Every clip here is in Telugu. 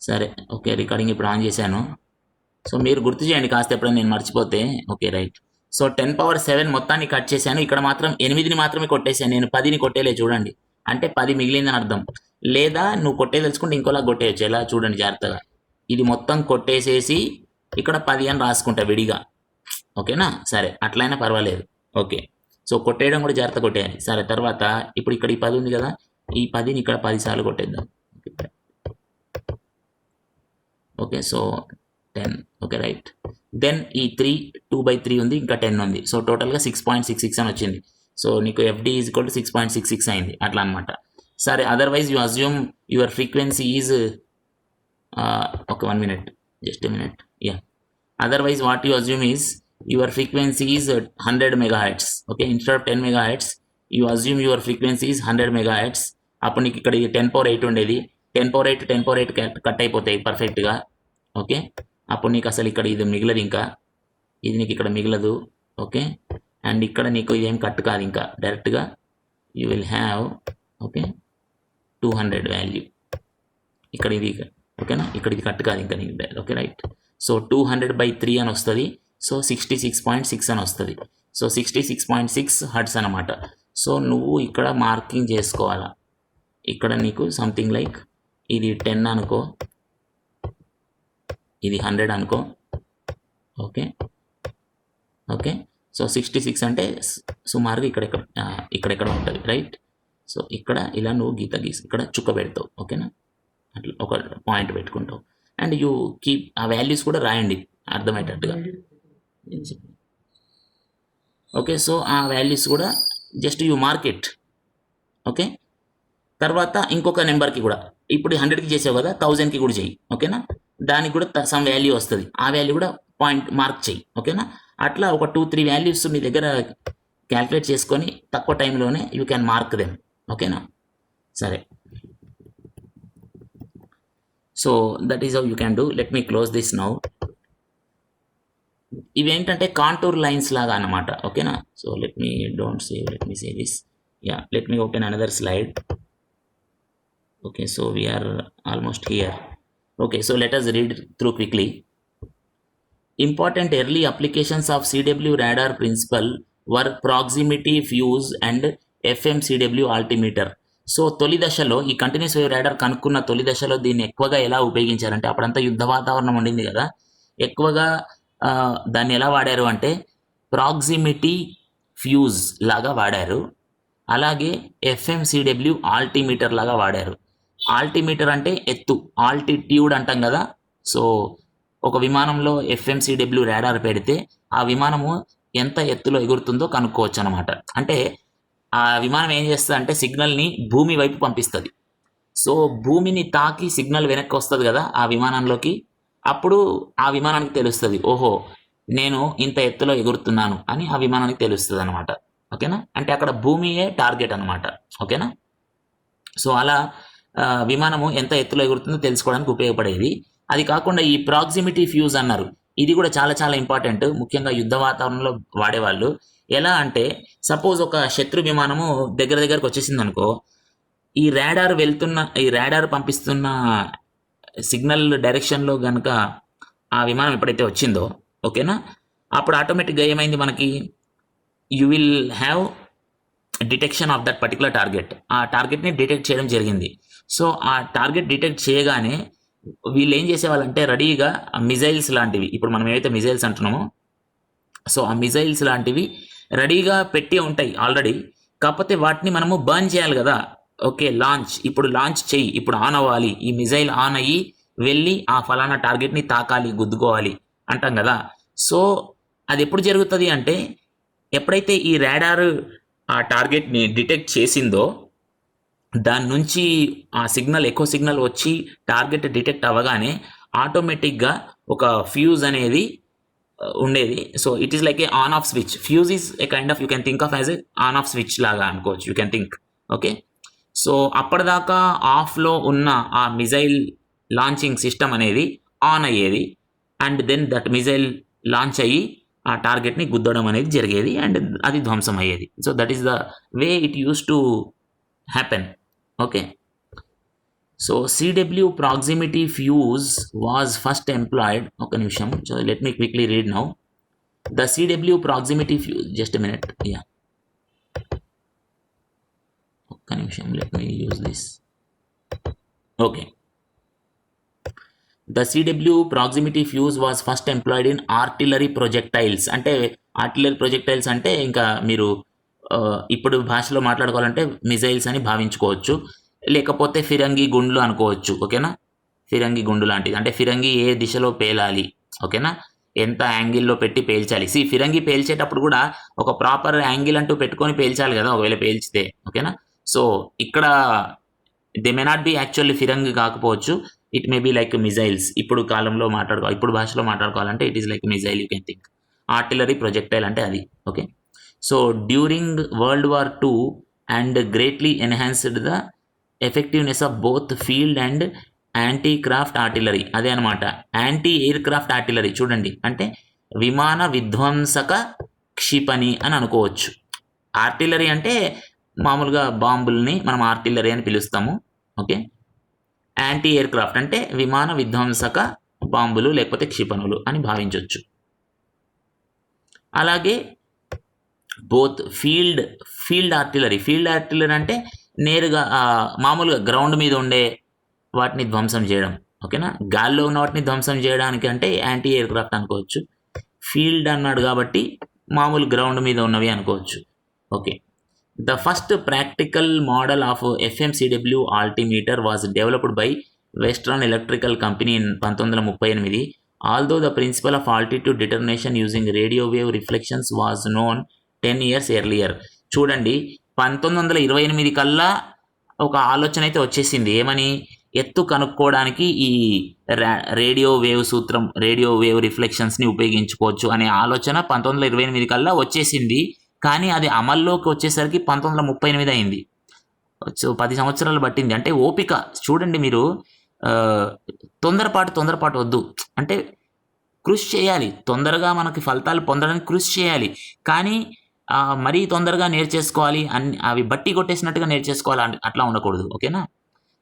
సరే ఓకే రికార్డింగ్ ఇప్పుడు ఆన్ చేశాను. సో మీరు గుర్తు చేయండి కాస్త ఎప్పుడైనా నేను మర్చిపోతే. Okay right. So ten power seven మొత్తాన్ని కట్ చేశాను. ఇక్కడ మాత్రం ఎనిమిదిని మాత్రమే కొట్టేశాను. నేను పదిని కొట్టేలే చూడండి. అంటే పది మిగిలిందని అర్థం. లేదా నువ్వు కొట్టే తెలుసుకుంటే ఇంకోలా కొట్టేయచ్చు. ఎలా? చూడండి జాగ్రత్తగా. ఇది మొత్తం కొట్టేసేసి ఇక్కడ పది అని రాసుకుంటా విడిగా. ఓకేనా? సరే అట్లయినా పర్వాలేదు. ఓకే. సో కొట్టేయడం కూడా జాగ్రత్త కొట్టేయాలి. సరే తర్వాత ఇప్పుడు ఇక్కడ ఈ పది ఉంది కదా. ఈ పదిని ఇక్కడ పది సార్లు కొట్టేద్దాం. Okay so ten okay right then ఈ త్రీ టూ బై త్రీ ఉంది ఇంకా టెన్ ఉంది. సో టోటల్గా సిక్స్ పాయింట్ సిక్స్ సిక్స్ అని వచ్చింది. సో నీకు FD is equal to six point six six అయింది. అట్లా అనమాట సరే otherwise you assume your frequency is ఒక one minute just minute yeah otherwise what you assume is your frequency is hundred megahertz okay instead of ten megahertz you assume your frequency is hundred megahertz అప్పుడు నీకు ఇక్కడ టెన్ పవర్ ఎయిట్ ఉండేది. Ten power eight ten power eight cut అయిపోతాయి పర్ఫెక్ట్గా. ఓకే? అప్పుడు నీకు అసలు ఇక్కడ ఇది మిగలదు ఇంకా. ఇది నీకు ఇక్కడ మిగలదు. ఓకే? అండ్ ఇక్కడ నీకు ఇదేం కట్ కాదు ఇంకా. డైరెక్ట్గా you will have okay? Two hundred value. ఇక్కడ ఇది ఓకేనా? ఇక్కడ ఇది కట్ కాదు ఇంకా నీకు okay? Right. So two hundred by three అని వస్తుంది. So sixty six point six అని వస్తుంది. So sixty six point six hertz అనమాట సో నువ్వు ఇక్కడ మార్కింగ్ చేసుకోవాలా? ఇక్కడ నీకు సంథింగ్ లైక్ ఇది టెన్ అనుకో. ఇది హండ్రెడ్ అనుకో. Okay okay so sixty six అంటే సుమారుగా ఇక్కడెక్కడ ఇక్కడెక్కడ ఉంటుంది రైట్ సో ఇక్కడ ఇలా నువ్వు గీత గీసి ఇక్కడ చుక్క పెడతావు ఓకేనా అట్లా ఒక పాయింట్ పెట్టుకుంటావు. అండ్ యూ కీప్ ఆ వాల్యూస్ కూడా రాయండి అర్థమయ్యేటట్టుగా. ఓకే సో ఆ వాల్యూస్ కూడా just you mark it okay తర్వాత ఇంకొక నెంబర్కి కూడా. ఇప్పుడు హండ్రెడ్కి చేసావు కదా థౌజండ్కి కూడా చెయ్యి ఓకేనా? దానికి కూడా సమ్ వాల్యూ వస్తుంది. ఆ వాల్యూ కూడా పాయింట్ మార్క్ చేయి ఓకేనా? అట్లా ఒక టూ త్రీ వాల్యూస్ మీ దగ్గర క్యాల్కులేట్ చేసుకొని తక్కువ టైంలోనే యూ క్యాన్ మార్క్ దెమ్ ఓకేనా? సరే. So that is how you can do let me close this now ఇవేంటంటే కాంటూర్ లైన్స్ లాగా అన్నమాట ఓకేనా? So let me don't say let me say this yeah let me open another slide okay so we are almost here okay so let us read through quickly important early applications of cw radar principle were proximity fuse and fmcw altimeter so తొలి దశలో ఈ కంటిన్యూస్ వేవ్ రాడార్ కనుక్కున్న తొలి దశలో దీన్ని ఎక్కువగా ఎలా ఉపయోగించారంటే అప్పుడంతా యుద్ధ వాతావరణం ఉండింది కదా ఎక్కువగా దాన్ని ఎలా వాడారు అంటే ప్రాక్సిమిటీ ఫ్యూజ్ లాగా వాడారు అలాగే ఎఫ్ఎంసీడబ్ల్యూ ఆల్టీమీటర్ లాగా వాడారు ఆల్టిమీటర్ అంటే ఎత్తు ఆల్టిట్యూడ్ అంటాం కదా. సో ఒక విమానంలో ఎఫ్ఎంసిడబ్ల్యూ రాడార్ పెడితే ఆ విమానము ఎంత ఎత్తులో ఎగురుతుందో కనుక్కోవచ్చు అనమాట అంటే ఆ విమానం ఏం చేస్తుంది అంటే సిగ్నల్ని భూమి వైపు పంపిస్తుంది. సో భూమిని తాకి సిగ్నల్ వెనక్కి వస్తుంది కదా ఆ విమానంలోకి. అప్పుడు ఆ విమానానికి తెలుస్తుంది ఓహో నేను ఇంత ఎత్తులో ఎగురుతున్నాను అని ఆ విమానానికి తెలుస్తుంది అనమాట ఓకేనా? అంటే అక్కడ భూమియే టార్గెట్ అనమాట ఓకేనా? సో అలా విమానము ఎంత ఎత్తులో ఎగురుతుందో తెలుసుకోవడానికి ఉపయోగపడేది. అది కాకుండా ఈ ప్రాక్సిమిటీ ఫ్యూజ్ అన్నారు. ఇది కూడా చాలా చాలా ఇంపార్టెంట్. ముఖ్యంగా యుద్ధ వాతావరణంలో వాడేవాళ్ళు. ఎలా అంటే సపోజ్ ఒక శత్రు విమానము దగ్గర దగ్గరకు వచ్చేసింది అనుకో ఈ రాడార్ వెళ్తున్న ఈ రాడార్ పంపిస్తున్న సిగ్నల్ డైరెక్షన్లో కనుక ఆ విమానం ఎప్పుడైతే వచ్చిందో ఓకేనా? అప్పుడు ఆటోమేటిక్గా ఏమైంది మనకి? You will have detection of that particular target. ఆ టార్గెట్ని డిటెక్ట్ చేయడం జరిగింది. సో ఆ టార్గెట్ డిటెక్ట్ చేయగానే వీళ్ళు ఏం చేసేవాళ్ళంటే రెడీగా మిజైల్స్ లాంటివి ఇప్పుడు మనం ఏవైతే మిజైల్స్ అంటున్నామో సో ఆ మిజైల్స్ లాంటివి రెడీగా పెట్టి ఉంటాయి ఆల్రెడీ కాకపోతే వాటిని మనము బర్న్ చేయాలి కదా. ఓకే లాంచ్ ఇప్పుడు లాంచ్ చెయ్యి ఇప్పుడు ఆన్ అవ్వాలి. ఈ మిజైల్ ఆన్ అయ్యి వెళ్ళి ఆ ఫలానా టార్గెట్ని తాకాలి గుద్దుకోవాలి అంటాం కదా. సో అది ఎప్పుడు జరుగుతుంది అంటే ఎప్పుడైతే ఈ రాడార్ ఆ టార్గెట్ని డిటెక్ట్ చేసిందో దాని నుంచి ఆ సిగ్నల్ ఎక్కువ సిగ్నల్ వచ్చి టార్గెట్ డిటెక్ట్ అవ్వగానే ఆటోమేటిక్గా ఒక ఫ్యూజ్ అనేది ఉండేది. So it is like a on off switch fuse is a kind of you can think of as a on off switch లాగా అనుకోవచ్చు you can think okay so అప్పటిదాకా ఆఫ్లో ఉన్న ఆ మిజైల్ లాంచింగ్ సిస్టమ్ అనేది ఆన్ అయ్యేది. And then that missile launch అయ్యి ఆ టార్గెట్ని గుద్దడం అనేది జరిగేది. అండ్ అది ధ్వంసం అయ్యేది. So that is the way it used to happen okay so CW proximity fuse was first employed ఒక నిమిషం so let me quickly read now the CW proximity fuse just minute yeah ఒక్క నిమిషం let me use this okay the CW proximity fuse was first employed in artillery projectiles అంటే ఆర్టిలరీ ప్రొజెక్టైల్స్ అంటే ఇంకా మీరు ఇప్పుడు భాషలో మాట్లాడుకోవాలంటే మిజైల్స్ అని భావించుకోవచ్చు. లేకపోతే ఫిరంగి గుండ్లు అనుకోవచ్చు. ఓకేనా? ఫిరంగి గుండు లాంటిది. అంటే ఫిరంగి ఏ దిశలో పేలాలి? ఓకేనా? ఎంత యాంగిల్లో పెట్టి పేల్చాలి? సి ఫిరంగి పేల్చేటప్పుడు కూడా ఒక ప్రాపర్ యాంగిల్ అంటూ పెట్టుకొని పేల్చాలి కదా ఒకవేళ పేల్చితే. ఓకేనా? సో ఇక్కడ they may not be actually ఫిరంగి కాకపోవచ్చు. It may be like missiles ఇప్పుడు కాలంలో మాట్లాడుకో ఇప్పుడు భాషలో మాట్లాడుకోవాలంటే it is like missile you can think artillery projectile అంటే అది. Okay so during world war two and greatly enhanced the effectiveness of both field and anti aircraft artillery అదే అనమాట యాంటీ ఎయిర్ క్రాఫ్ట్ ఆర్టిలరీ చూడండి. అంటే విమాన విధ్వంసక క్షిపణి అని అనుకోవచ్చు. ఆర్టిలరీ అంటే మామూలుగా బాంబుల్ని మనం ఆర్టిలరీ అని పిలుస్తాము. ఓకే? యాంటీ ఎయిర్ క్రాఫ్ట్ అంటే విమాన విధ్వంసక బాంబులు లేకపోతే క్షిపణులు అని భావించవచ్చు అలాగే both field field artillery. Field artillery అంటే నేరుగా మామూలుగా గ్రౌండ్ మీద ఉండే వాటిని ధ్వంసం చేయడం. ఓకేనా? గాల్లో ఉన్న వాటిని ధ్వంసం చేయడానికి అంటే యాంటీ ఎయిర్క్రాఫ్ట్ అనుకోవచ్చు. ఫీల్డ్ అన్నాడు కాబట్టి మామూలు గ్రౌండ్ మీద ఉన్నవి అనుకోవచ్చు. Okay. The first practical model of FMCW altimeter was developed by Western Electrical Company in పంతొమ్మిది వందల ముప్పై ఎనిమిది. Although the principle of altitude determination using radio wave reflections was known ten years earlier చూడండి పంతొమ్మిది వందల ఇరవై ఎనిమిది కల్లా ఒక ఆలోచన అయితే వచ్చేసింది. ఏమని? ఎత్తు కనుక్కోవడానికి ఈ రేడియో వేవ్ సూత్రం రేడియో వేవ్ రిఫ్లెక్షన్స్ని ఉపయోగించుకోవచ్చు అనే ఆలోచన పంతొమ్మిది వందల ఇరవై ఎనిమిది కల్లా వచ్చేసింది. కానీ అది అమల్లోకి వచ్చేసరికి పంతొమ్మిది వందల ముప్పై ఎనిమిది అయింది. సో పది సంవత్సరాలు పట్టింది. అంటే ఓపిక చూడండి మీరు తొందరపాటు తొందరపాటు వద్దు. అంటే కృషి చేయాలి. తొందరగా మనకి ఫలితాలు పొందడానికి కృషి చేయాలి. కానీ మరీ తొందరగా నేర్చేసుకోవాలి అన్ని అవి బట్టి కొట్టేసినట్టుగా నేర్చేసుకోవాలి అట్లా ఉండకూడదు ఓకేనా?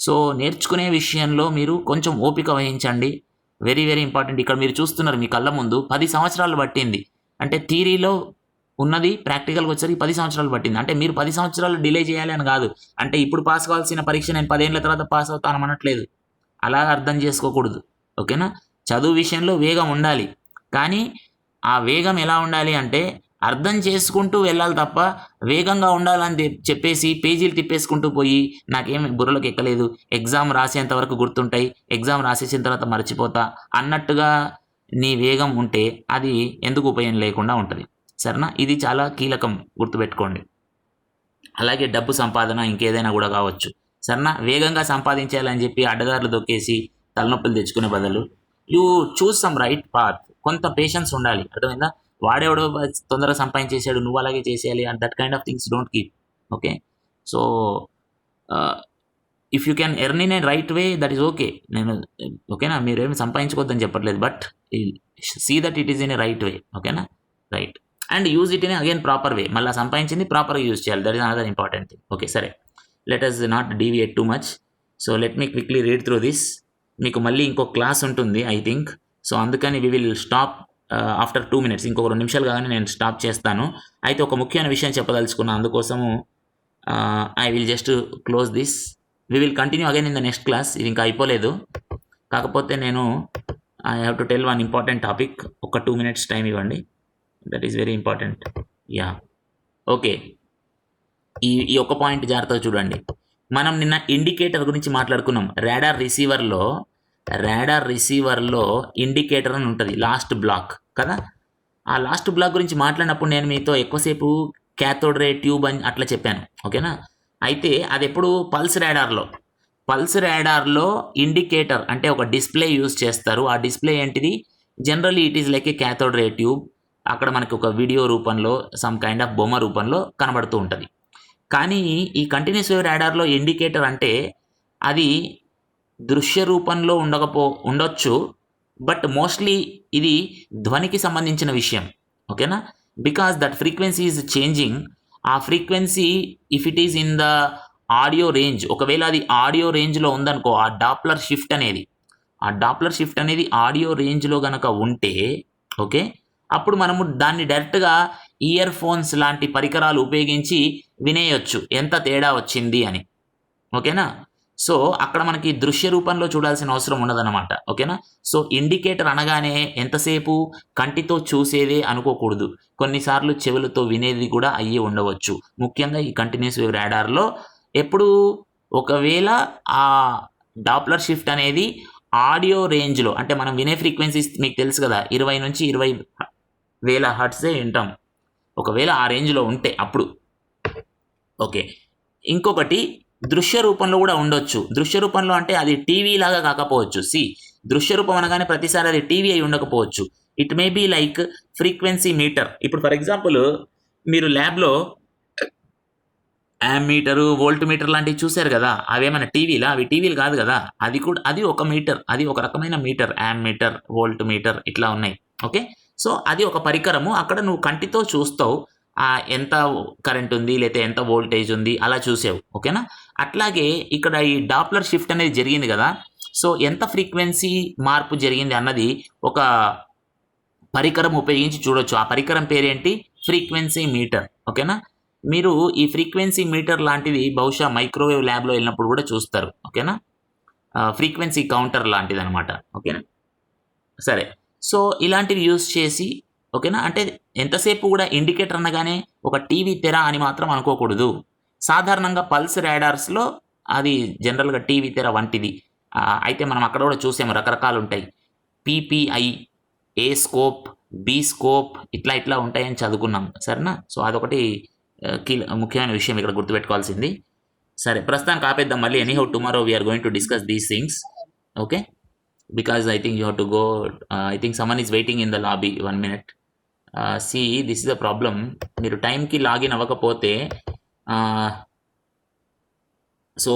సో నేర్చుకునే విషయంలో మీరు కొంచెం ఓపిక వహించండి. వెరీ వెరీ ఇంపార్టెంట్ ఇక్కడ మీరు చూస్తున్నారు మీ కళ్ళ ముందు. పది సంవత్సరాలు పట్టింది. అంటే థీరీలో ఉన్నది ప్రాక్టికల్గా వచ్చేసరికి పది సంవత్సరాలు పట్టింది. అంటే మీరు పది సంవత్సరాలు డిలే చేయాలి అని కాదు. అంటే ఇప్పుడు పాస్ కావాల్సిన పరీక్ష నేను పదేళ్ళ తర్వాత పాస్ అవుతాను అనట్లేదు. అలా అర్థం చేసుకోకూడదు ఓకేనా? చదువు విషయంలో వేగం ఉండాలి. కానీ ఆ వేగం ఎలా ఉండాలి అంటే అర్థం చేసుకుంటూ వెళ్ళాలి తప్ప వేగంగా ఉండాలని చెప్పేసి పేజీలు తిప్పేసుకుంటూ పోయి నాకేం బుర్రలోకి ఎక్కలేదు. ఎగ్జామ్ రాసేంత వరకు గుర్తుంటాయి. ఎగ్జామ్ రాసేసిన తర్వాత మర్చిపోతా అన్నట్టుగా నీ వేగం ఉంటే అది ఎందుకు ఉపయోగం లేకుండా ఉంటుంది. సరేనా? ఇది చాలా కీలకం గుర్తుపెట్టుకోండి. అలాగే డబ్బు సంపాదన ఇంకేదైనా కూడా కావచ్చు. సరేనా? వేగంగా సంపాదించాలని చెప్పి అడ్డదారులు దొక్కేసి తలనొప్పులు తెచ్చుకునే బదులు you choose some right path. కొంత పేషెన్స్ ఉండాలి. అర్థమైందా? వాడేవాడు తొందరగా సంపాదించేసాడు నువ్వు అలాగే చేసేయాలి and that kind of things don't keep okay so if you can earn in a right way that is okay నేను ఓకేనా మీరేమి సంపాదించుకోవద్దని చెప్పట్లేదు but see that it is in a right way ఓకేనా right and use it in again proper way మళ్ళీ సంపాదించింది ప్రాపర్గా యూజ్ చేయాలి. That is another important thing okay సరే. Let us not deviate too much so let me quickly read through this మీకు మళ్ళీ ఇంకో క్లాస్ ఉంటుంది ఐ థింక్ సో అందుకని we will stop after two minutes ఇంకొక రెండు నిమిషాలు కాగానే నేను స్టాప్ చేస్తాను. అయితే ఒక ముఖ్యమైన విషయం చెప్పదలుచుకున్నాను అందుకోసము I will just close this we will continue again in the next class ఇది ఇంకా అయిపోలేదు. కాకపోతే నేను I have to tell one important topic ఒక టూ మినిట్స్ టైం ఇవ్వండి. That is very important yeah okay ఈ ఈ ఒక్క పాయింట్ జాగ్రత్తగా చూడండి. మనం నిన్న ఇండికేటర్ గురించి మాట్లాడుకున్నాం. రాడార్ రిసీవర్లో రాడార్ రిసీవర్లో ఇండికేటర్ అని ఉంటుంది. లాస్ట్ బ్లాక్ కదా? ఆ లాస్ట్ బ్లాక్ గురించి మాట్లాడినప్పుడు నేను మీతో ఎక్కువసేపు క్యాథోడ్ రే ట్యూబ్ అని అట్లా చెప్పాను ఓకేనా? అయితే అది ఎప్పుడు పల్స్ రాడార్లో. పల్స్ రాడార్లో ఇండికేటర్ అంటే ఒక డిస్ప్లే యూజ్ చేస్తారు. ఆ డిస్ప్లే ఏంటిది? Generally it is like a cathode ray tube. అక్కడ మనకి ఒక వీడియో రూపంలో సమ్ కైండ్ ఆఫ్ బొమ్మ రూపంలో కనబడుతూ ఉంటుంది. కానీ ఈ కంటిన్యూస్ వేవ్ రాడార్లో ఇండికేటర్ అంటే అది దృశ్య రూపంలో ఉండకపో ఉండొచ్చు. బట్ మోస్ట్లీ ఇది ధ్వనికి సంబంధించిన విషయం ఓకేనా? Because that frequency is changing ఆ frequency if it is in the audio range ఒకవేళ అది ఆడియో రేంజ్లో ఉందనుకో ఆ డాప్లర్ షిఫ్ట్ అనేది ఆ డాప్లర్ షిఫ్ట్ అనేది ఆడియో రేంజ్లో గనక ఉంటే ఓకే? అప్పుడు మనము దాన్ని డైరెక్ట్గా ఇయర్ ఫోన్స్ లాంటి పరికరాలు ఉపయోగించి వినేయొచ్చు. ఎంత తేడా వచ్చింది అని ఓకేనా? సో అక్కడ మనకి దృశ్య రూపంలో చూడాల్సిన అవసరం ఉండదన్నమాట ఓకేనా? సో ఇండికేటర్ అనగానే ఎంతసేపు కంటితో చూసేదే అనుకోకూడదు. కొన్నిసార్లు చెవులతో వినేది కూడా అయ్యి ఉండవచ్చు. ముఖ్యంగా ఈ కంటిన్యూస్ వేవ్ రాడార్లో ఎప్పుడు ఒకవేళ ఆ డాప్లర్ షిఫ్ట్ అనేది ఆడియో రేంజ్లో అంటే మనం వినే ఫ్రీక్వెన్సీస్ మీకు తెలుసు కదా ఇరవై నుంచి ఇరవై వేల హర్ట్సే వింటాం. ఒకవేళ ఆ రేంజ్లో ఉంటే అప్పుడు. ఓకే. ఇంకొకటి దృశ్య రూపంలో కూడా ఉండొచ్చు. దృశ్య రూపంలో అంటే అది టీవీ లాగా కాకపోవచ్చు. సి దృశ్య రూపం అనగానే ప్రతిసారి అది టీవీ అయి ఉండకపోవచ్చు. It may be like frequency meter ఇప్పుడు ఫర్ ఎగ్జాంపుల్ మీరు ల్యాబ్లో యామ్ మీటరు వోల్ట్ మీటర్ లాంటివి చూశారు కదా? అవేమైనా టీవీలా? అవి టీవీలు కాదు కదా? అది కూడా అది ఒక మీటర్ అది ఒక రకమైన meter ammeter voltmeter ఇట్లా ఉన్నాయి. ఓకే సో అది ఒక పరికరము. అక్కడ నువ్వు కంటితో చూస్తావు. ఎంత కరెంట్ ఉంది లేకపోతే ఎంత వోల్టేజ్ ఉంది అలా చూసావు. ఓకేనా అట్లాగే ఇక్కడ ఈ డాప్లర్ షిఫ్ట్ అనేది జరిగింది కదా. సో ఎంత ఫ్రీక్వెన్సీ మార్పు జరిగింది అన్నది ఒక పరికరం ఉపయోగించి చూడొచ్చు. ఆ పరికరం పేరేంటి? Frequency meter. ఓకేనా? మీరు ఈ ఫ్రీక్వెన్సీ మీటర్ లాంటిది బహుశా మైక్రోవేవ్ ల్యాబ్లో వెళ్ళినప్పుడు కూడా చూస్తారు. ఓకేనా? ఫ్రీక్వెన్సీ కౌంటర్ లాంటిది అనమాట ఓకేనా? సరే. సో ఇలాంటివి యూస్ చేసి ఓకేనా? అంటే ఎంతసేపు కూడా ఇండికేటర్ అనగానే ఒక టీవీ తెర అని మాత్రం అనుకోకూడదు. సాధారణంగా పల్స్ రాడార్స్లో అది జనరల్గా టీవీ తెర వంటిది. అయితే మనం అక్కడ కూడా చూసాము రకరకాలు ఉంటాయి PPI A scope B scope ఇట్లా ఇట్లా ఉంటాయని చదువుకున్నాం సరేనా? సో అదొకటి కీల ముఖ్యమైన విషయం ఇక్కడ గుర్తుపెట్టుకోవాల్సింది. సరే ప్రస్తుతానికి ఆపేద్దాం మళ్ళీ. Anyhow tomorrow we're going to discuss these things okay? Because I think you have to go I think someone is waiting in the lobby one minute see this is the problem మీరు టైంకి లాగిన్ అవ్వకపోతే సో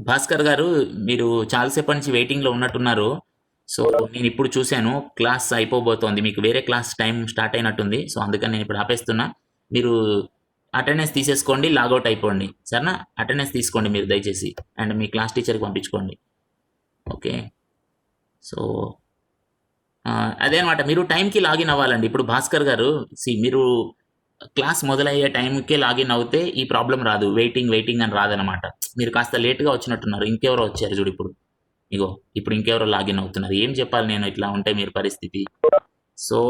భాస్కర్ గారు మీరు చాలాసేపటి నుంచి వెయిటింగ్లో ఉన్నట్టున్నారు. సో నేను ఇప్పుడు చూశాను క్లాస్ అయిపోబోతోంది. మీకు వేరే క్లాస్ టైం స్టార్ట్ అయినట్టుంది. సో అందుకని నేను ఇప్పుడు ఆపేస్తున్నా. మీరు అటెండెన్స్ తీసేసుకోండి లాగౌట్ అయిపోండి. సరేనా? అటెండెన్స్ తీసుకోండి మీరు దయచేసి. అండ్ మీ క్లాస్ టీచర్కి పంపించుకోండి. ఓకే? సో అదే అనమాట మీరు టైంకి లాగిన్ అవ్వాలండి. ఇప్పుడు భాస్కర్ గారు సి మీరు క్లాస్ మొదలయ్యే టైంకే లాగిన్ అవుతే ఈ ప్రాబ్లం రాదు. వెయిటింగ్ వెయిటింగ్ అని రాదనమాట మీరు కాస్త లేట్గా వచ్చినట్టున్నారు. ఇంకెవరో వచ్చారు చూడు ఇప్పుడు. ఇగో ఇప్పుడు ఇంకెవరో లాగిన్ అవుతున్నారు. ఏం చెప్పాలి నేను? ఇట్లా ఉంటే మీరు పరిస్థితి. సో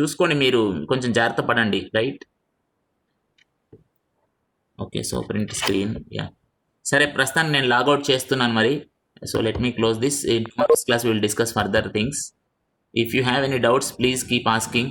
చూసుకోండి మీరు. కొంచెం జాగ్రత్త పడండి. Right? Okay so print screen. Yeah. సరే ప్రస్తుతాన్ని నేను లాగౌట్ చేస్తున్నాను మరి. So let me close this. In class will discuss further things. If you have any doubts please keep asking.